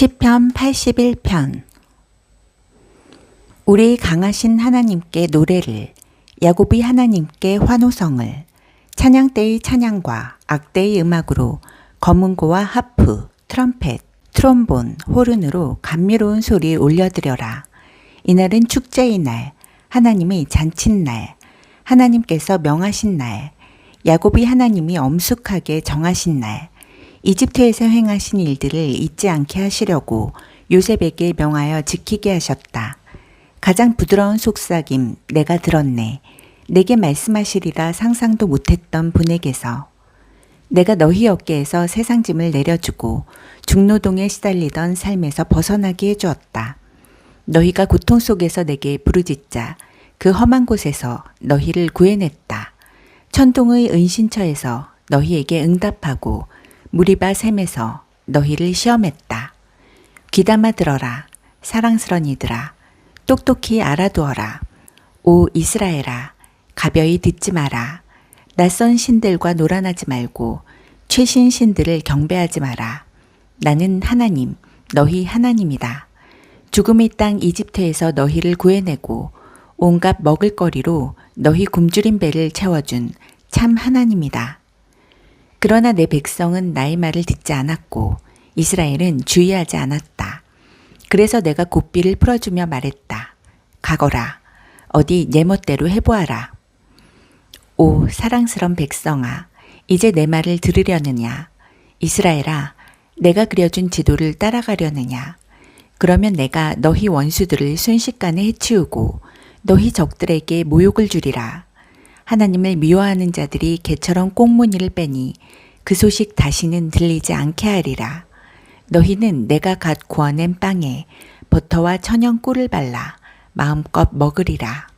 시편 81편 우리 강하신 하나님께 노래를 야곱이 하나님께 환호성을 찬양 때의 찬양과 악대의 음악으로 검은고와 하프, 트럼펫, 트롬본, 호른으로 감미로운 소리 올려드려라. 이날은 축제의 날, 하나님의 잔칫날, 하나님께서 명하신 날, 야곱이 하나님이 엄숙하게 정하신 날, 이집트에서 행하신 일들을 잊지 않게 하시려고 요셉에게 명하여 지키게 하셨다. 가장 부드러운 속삭임 내가 들었네. 내게 말씀하시리라 상상도 못했던 분에게서 내가 너희 어깨에서 세상 짐을 내려주고 중노동에 시달리던 삶에서 벗어나게 해주었다. 너희가 고통 속에서 내게 부르짖자 그 험한 곳에서 너희를 구해냈다. 천둥의 은신처에서 너희에게 응답하고 무리바 샘에서 너희를 시험했다. 귀담아 들어라. 사랑스런 이들아. 똑똑히 알아두어라. 오 이스라엘아. 가벼이 듣지 마라. 낯선 신들과 놀아나지 말고 최신 신들을 경배하지 마라. 나는 하나님, 너희 하나님이다. 죽음의 땅 이집트에서 너희를 구해내고 온갖 먹을거리로 너희 굶주린 배를 채워준 참 하나님이다. 그러나 내 백성은 나의 말을 듣지 않았고 이스라엘은 주의하지 않았다. 그래서 내가 고삐를 풀어주며 말했다. 가거라. 어디 내 멋대로 해보아라. 오 사랑스런 백성아, 이제 내 말을 들으려느냐? 이스라엘아, 내가 그려준 지도를 따라가려느냐? 그러면 내가 너희 원수들을 순식간에 해치우고 너희 적들에게 모욕을 주리라. 하나님을 미워하는 자들이 개처럼 꽁무니를 빼니 그 소식 다시는 들리지 않게 하리라. 너희는 내가 갓 구워낸 빵에 버터와 천연 꿀을 발라 마음껏 먹으리라.